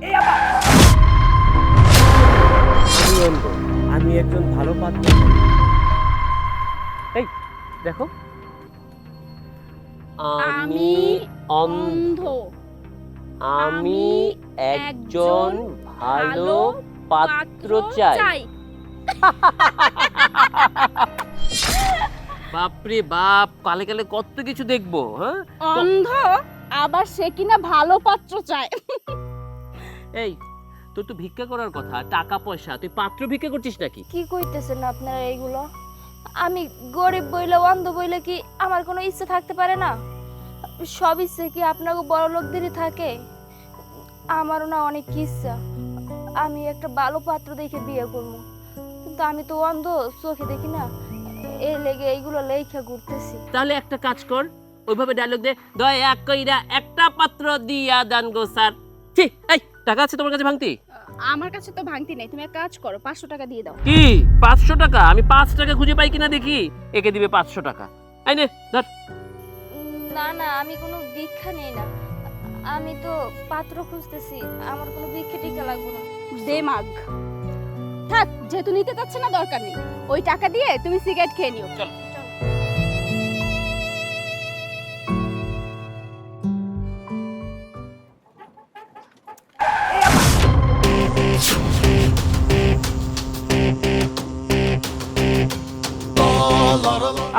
এই আমি অন্ধ আমি একজন ভালো পাত্র। এই দেখো। আমি অন্ধ। আমি একজন ভালো পাত্র চাই। বাপরে বাপ কালে কালে কত কিছু দেখব হ্যাঁ? অন্ধ আবার সে কিনা ভালো পাত্র চায়। এই তোর তো ভিক্ষা করার কথা টাকা পয়সা তুই পাত্র ভিক্ষা করছিস নাকি? কি কইতেছেন আপনারা এইগুলো? আমি গরিব বইলে অন্ধ বইলে কি আমার কোনো ইচ্ছে থাকতে পারে না? সব ইচ্ছে কি আপনাকে বড় লোকদেরই থাকে? আমারও না অনেক ইচ্ছা। আমি একটা ভালো পাত্র দেখে বিয়ে করব। কিন্তু আমি তো অন্ধ চোখে দেখি না। এই লেগে এইগুলো লেখা ঘুরতেছি। তাহলে একটা কাজ কর ওইভাবে ডায়লগ দে দয়া কইরা একটা পাত্র দিয়া দান গো স্যার। ঠিক এই! টাকা আছে তোমার কাছে ভাঙতি? আমার কাছে তো ভাঙতি নেই তুমি এক কাজ করো পাঁচশো টাকা দিয়ে দাও। কি? পাঁচশো টাকা? আমি পাঁচ টাকা খুঁজে পাই কিনা দেখি? একে দিবে পাঁচশো টাকা। এই নে ধর। না না আমি কোনো ভিক্ষা নেই না। আমি তো পাত্র খুঁজতেছি আমার কোনো ভিক্ষা টিকা লাগবে না। দেমাগ থাক যেহেতু নিতে চাচ্ছে না দরকার নেই। ওই টাকা দিয়ে তুমি সিগারেট খেয়ে নিও। চল।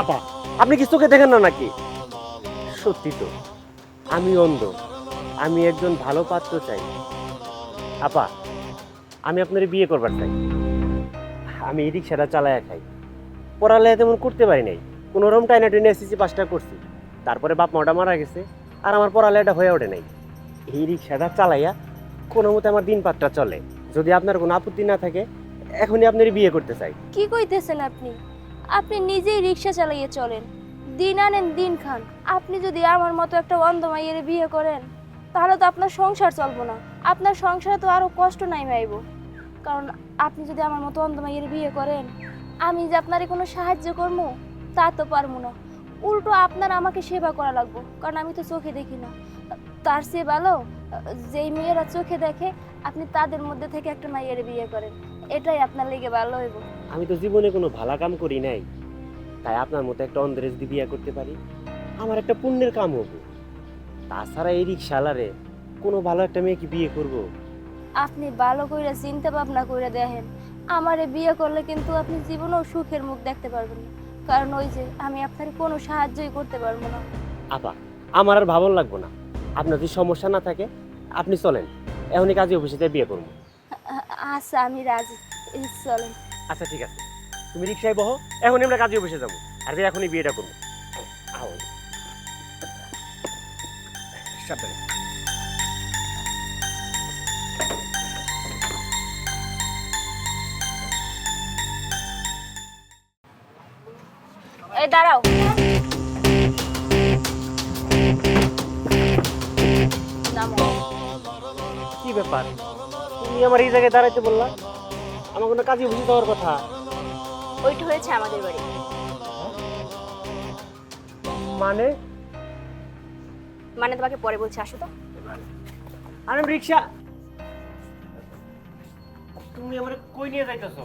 আপা, আপনি কি চোখে দেখেন না নাকি? সত্যি তো, আমি অন্ধ, আমি একজন ভালো পাত্র চাই। আপা, আমি আপনার বিয়ে করবার চাই। আমি এই রিক্সাটা চালায়া খাই। পড়ালেখা তেমন করতে পারি নাই। কোনো রকম টাইনা টেনে এসেছি পাঁচটা করছি। তারপরে বাপ মাটা মারা গেছে আর আমার পড়ালেখাটা হয়ে ওঠে নাই। এই রিক্সাটা চালাইয়া কোনো মতে আমার দিন পাতটা চলে। যদি আপনার কোনো আপত্তি না থাকে, এখনই আপনার বিয়ে করতে চাই। কি কইতেছেন আপনি? আপনি নিজেই রিক্সা চালাইয়ে চলেন। দিন আনেন, দিন খান। আপনি যদি আমার মতো একটা অন্ধ মাইয়ের বিয়ে করেন, তাহলে তো আপনার সংসার চলবো না। আপনার সংসারে তো আরও কষ্ট নাই মাইব। কারণ আপনি যদি আমার মতো অন্ধ মাইয়ের বিয়ে করেন, আমি যে আপনারে কোনো সাহায্য করব তা তো পারব না। উল্টো আপনার আমাকে সেবা করা লাগবো, কারণ আমি তো চোখে দেখি না। তার চেয়ে ভালো যেই মেয়েরা চোখে দেখে, আপনি তাদের মধ্যে থেকে একটা মাইয়ের বিয়ে করেন। এটাই আপনার লেগে ভালো হইব। আমি তো জীবনে কোনো ভালো কাম করি নাই। তাই আপনার মতো একটা অন্ধের যদি বিয়ে করতে পারি। আমার একটা পুণ্যের কাম হবে। তাছাড়া এই রিক্সালারে কোনো ভালো একটা মেয়েকে বিয়ে করব। আপনি ভালো কইরা চিন্তা ভাবনা কইরা দেখেন। আমারে বিয়ে করলে কিন্তু আপনি জীবনেও সুখের মুখ দেখতে পারবেন না। কারণ ওই যে আমি আপনার কোনো সাহায্যই করতে পারব না। আপা আমার আর ভালো লাগবো না। আপনার যদি সমস্যা না থাকে আপনি চলেন। এখনই কাজী অফিসে বিয়ে করব। আচ্ছা আমি রাজি। চলেন। আচ্ছা ঠিক আছে। তুমি রিক্সায় বহো এখনই আমরা কাজী অফিসে যাব। আর এখনই বিয়েটা করব। সাবধানে। এই দাঁড়াও। কি ব্যাপার? তুমি আমার এই জায়গায় দাঁড়াইতে বললা? আমার কোনো কাজে অফিসে যাওয়ার কথা। ওইটা হয়েছে আমাদের বাড়ি। মানে? মানে তোমাকে পরে বলছি আসো তো। আরে রিক্সা। তুমি আমার কই নিয়ে যাইতেছো?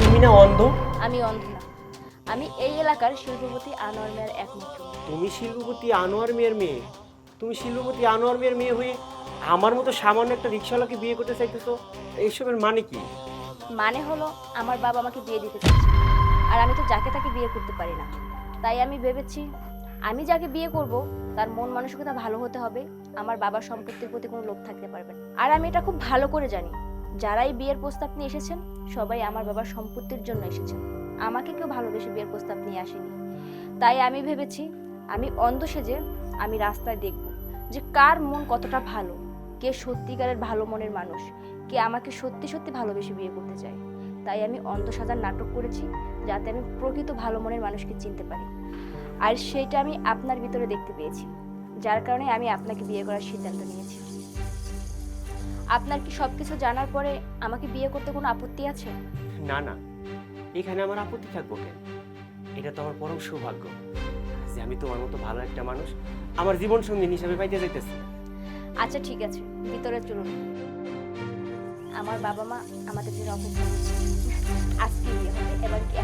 তুমি না অন্ধ? আমি অন্ধ না। আমি এই এলাকার শিল্পপতি আনোয়ার মেয়ের একমাত্র। তুমি শিল্পপতি আনোয়ার মেয়ের মেয়ে? তুমি শিল্পপতি আনোয়ার মেয়ের মেয়ে হয়ে আমার মতো সামান্য একটা রিক্সাওয়ালাকে বিয়ে করতে চাইতেছো, এইসবের মানে কি? মানে হলো আমার বাবা আমাকে বিয়ে দিতে চাইছে আর আমি তো যাকে তাকে বিয়ে করতে পারি না। তাই আমি ভেবেছি, আমি যাকে বিয়ে করব, তার মন মানসিকতা ভালো হতে হবে, আমার বাবার সম্পত্তির প্রতি কোনো লোভ থাকতে পারবে। আর আমি এটা খুব ভালো করে জানি, যারাই বিয়ের প্রস্তাব নিয়ে এসেছেন, সবাই আমার বাবার সম্পত্তির জন্য এসেছেন। আমাকে কেউ ভালোবেসে বিয়ের প্রস্তাব নিয়ে আসেনি। তাই আমি ভেবেছি, আমি অন্ধ সেজে আমি রাস্তায় দেখব। যে কার মন কতটা ভালো, কে সত্যিকারের ভালো মনের মানুষ, কে আমাকে সত্যি সত্যি ভালোবেসে বিয়ে করতে চায়। তাই আমি অন্ধ সাজার নাটক করেছি যাতে আমি প্রকৃত ভালো মনের মানুষকে চিনতে পারি। আর সেইটা আমি আপনার ভিতরে দেখতে পেয়েছি, যার কারণে আমি আপনাকে বিয়ে করার সিদ্ধান্ত নিয়েছি। আপনার কি সবকিছু জানার পরে আমাকে বিয়ে করতে কোনো আপত্তি আছে? না না। এখানে আমার আপত্তি থাকব কেন? এটা তো আমার পরম সৌভাগ্য। যে আমি তোমার মতো ভালো একটা মানুষ। আমার জীবন সঙ্গী হিসাবে পাইতে যাইতেছি। আচ্ছা ঠিক আছে। ভিতরে চলুন। আমার বাবা মা আমাদের অপেক্ষা করছে। আজকে বিয়ে এবার কি